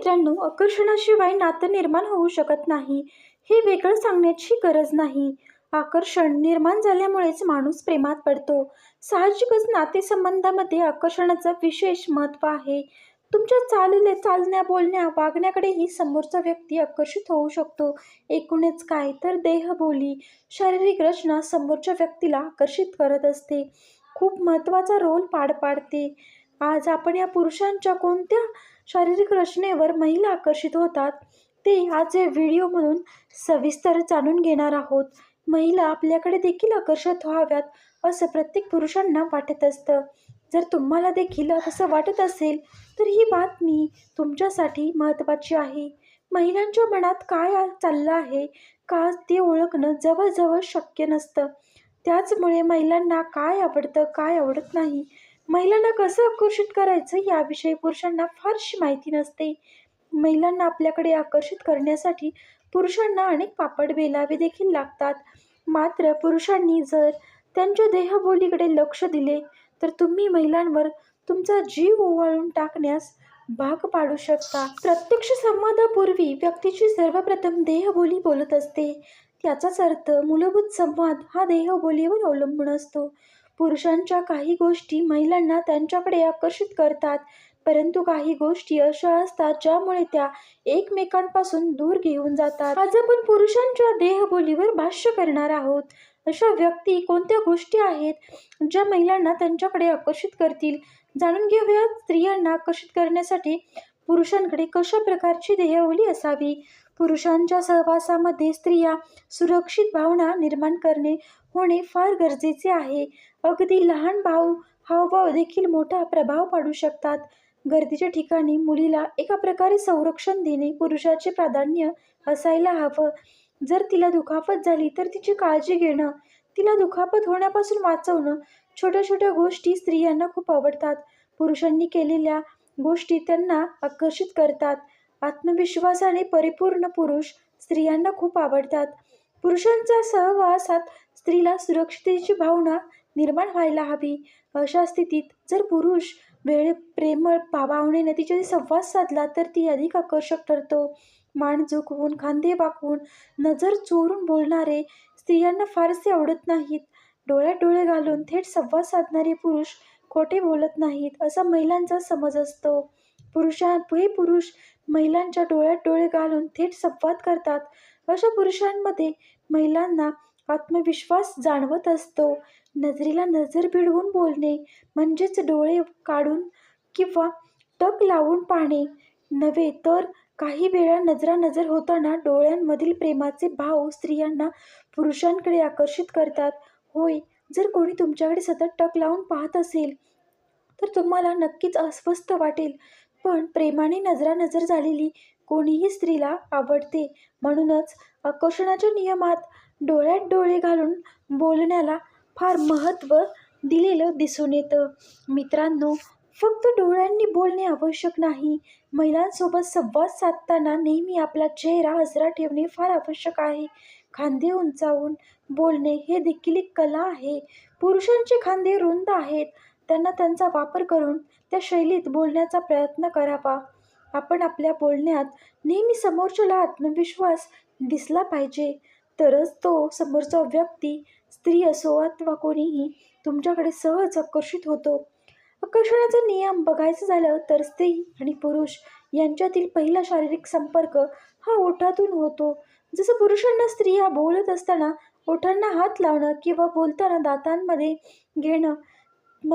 मित्रांनो आकर्षणाशिवाय नातं निर्माण होऊ शकत नाही हे वेगळं सांगण्याची गरज नाही. आकर्षण निर्माण झाल्यामुळेच माणूस प्रेमात पडतो. साहजिकच नातेसंबंधामध्ये आकर्षणाचं विशेष महत्त्व आहे. तुमच्या चालले चालण्या बोलण्या वागण्याकडेही समोरचा व्यक्ती आकर्षित होऊ शकतो. एकूणच काय तर देहबोली शारीरिक रचना समोरच्या व्यक्तीला आकर्षित करत असते. खूप महत्त्वाचा रोल पाड पाडते. आज आपण या पुरुषांच्या कोणत्या शारीरिक रचनेवर महिला आकर्षित होतात ते आज या व्हिडिओमधून सविस्तर जाणून घेणार आहोत. महिला आपल्याकडे देखील आकर्षित व्हाव्यात असं प्रत्येक पुरुषांना वाटत असतं. जर तुम्हाला देखील असं वाटत असेल तर ही बातमी तुमच्यासाठी महत्त्वाची आहे. महिलांच्या मनात काय चाललं आहे का ते ओळखणं जवळजवळ शक्य नसतं. त्याचमुळे महिलांना काय आवडतं काय आवडत नाही महिलांना कसं आकर्षित करायचं याविषयी पुरुषांना फारशी माहिती नसते. महिलांना आपल्याकडे आकर्षित करण्यासाठी पुरुषांना अनेक पापड बेलावे देखील लागतात. मात्र पुरुषांनी जर त्यांच्या देहबोलीकडे लक्ष दिले तर तुम्ही महिलांवर तुमचा जीव ओवाळून टाकण्यास भाग पाडू शकता. प्रत्यक्ष संवादापूर्वी व्यक्तीची सर्वप्रथम देहबोली बोलत असते. त्याचाच अर्थ मूलभूत संवाद हा देहबोलीवर अवलंबून असतो. पुरुषांच्या काही गोष्टी महिलांना त्यांच्याकडे आकर्षित करतात परंतु काही गोष्टी अशा असतात ज्यामुळे त्या एकमेकांपासून दूर घेऊन जातात. आज आपण पुरुषांच्या देहबोलीवर भाष्य करणार आहोत. अशा व्यक्ती कोणत्या गोष्टी आहेत ज्या महिलांना त्यांच्याकडे आकर्षित करतील? जाणून घेऊया स्त्रियांना आकर्षित करण्यासाठी पुरुषांकडे कशा प्रकारची देहबोली असावी? पुरुषांच्या सहवासामध्ये स्त्रिया सुरक्षित भावना निर्माण करणे होणे फार गरजेचे आहे. अगदी लहान भाव हावभाव देखील मोठा प्रभाव पाडू शकतात. गर्दीच्या ठिकाणी मुलीला एका प्रकारे संरक्षण देणे पुरुषाचे प्राधान्य असायला हवं. जर तिला दुखापत झाली तर तिची काळजी घेणं तिला दुखापत होण्यापासून वाचवणं छोट्या छोट्या गोष्टी स्त्रियांना खूप आवडतात. पुरुषांनी केलेल्या गोष्टी त्यांना आकर्षित करतात. आत्मविश्वासाने परिपूर्ण पुरुष स्त्रियांना खूप आवडतात. पुरुषांच्या सहवासात स्त्रीला सुरक्षितेची भावना निर्माण व्हायला हवी. अशा स्थितीत जर पुरुष वेळ प्रेमळ पा- भावनेने तिच्याशी संवाद साधला तर ती अधिक आकर्षक ठरतो. मान झुकवून खांदे वाकवून नजर चोरून बोलणारे स्त्रियांना फारसे आवडत नाहीत. डोळ्यात डोळे घालून थेट संवाद साधणारे पुरुष खोटे बोलत नाहीत असा महिलांचा समज असतो. पुरुषा हे पुरुष महिलांच्या डोळ्यात डोळे घालून थेट संवाद करतात. अशा पुरुषांमध्ये महिलांना आत्मविश्वास जाणवत असतो. नजरेला नजर भिडवून बोलणे म्हणजेच डोळे काढून किंवा टक लावून पाहणे नव्हे तर काही वेळा नजरा नजर होताना डोळ्यांमधील प्रेमाचे भाव स्त्रियांना पुरुषांकडे आकर्षित करतात. होय जर कोणी तुमच्याकडे सतत टक लावून पाहत असेल तर तुम्हाला नक्कीच अस्वस्थ वाटेल. पण प्रेमाने नजरानजर झालेली कोणीही स्त्रीला आवडते. म्हणूनच आकर्षणाच्या नियमात डोळ्यात डोळे घालून बोलण्याला फार महत्त्व दिलेलं दिसून येतं. मित्रांनो फक्त डोळ्यांनी बोलणे आवश्यक नाही. महिलांसोबत संवाद साधताना नेहमी आपला चेहरा हजरा ठेवणे फार आवश्यक आहे. खांदे उंचावून बोलणे हे देखील एक कला आहे. पुरुषांचे खांदे रुंद आहेत. त्यांना त्यांचा वापर करून त्या शैलीत बोलण्याचा प्रयत्न करावा. आपण आपल्या बोलण्यात नेहमी समोरच्याला आत्मविश्वास दिसला पाहिजे. तरच तो समोरचा व्यक्ती स्त्री असो अथवा कोणीही तुमच्याकडे सहज आकर्षित होतो. आकर्षणाचा नियम बघायचं झालं तर स्त्री आणि पुरुष यांच्यातील पहिला शारीरिक संपर्क हा ओठातून होतो. जसं पुरुषांना स्त्रिया बोलत असताना ओठांना हात लावणं किंवा बोलताना दातांमध्ये घेणं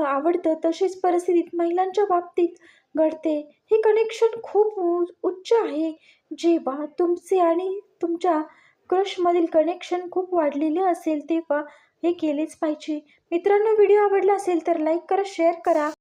आवडतं तशीच परिस्थितीत महिलांच्या बाबतीत घडते. हे कनेक्शन खूप उच्च आहे. जेव्हा तुमचे आणि तुमच्या क्रशमधील कनेक्शन खूप वाढलेले असेल तेव्हा हे केलेच पाहिजे. मित्रांनो व्हिडिओ आवडला असेल तर लाईक करा शेअर करा.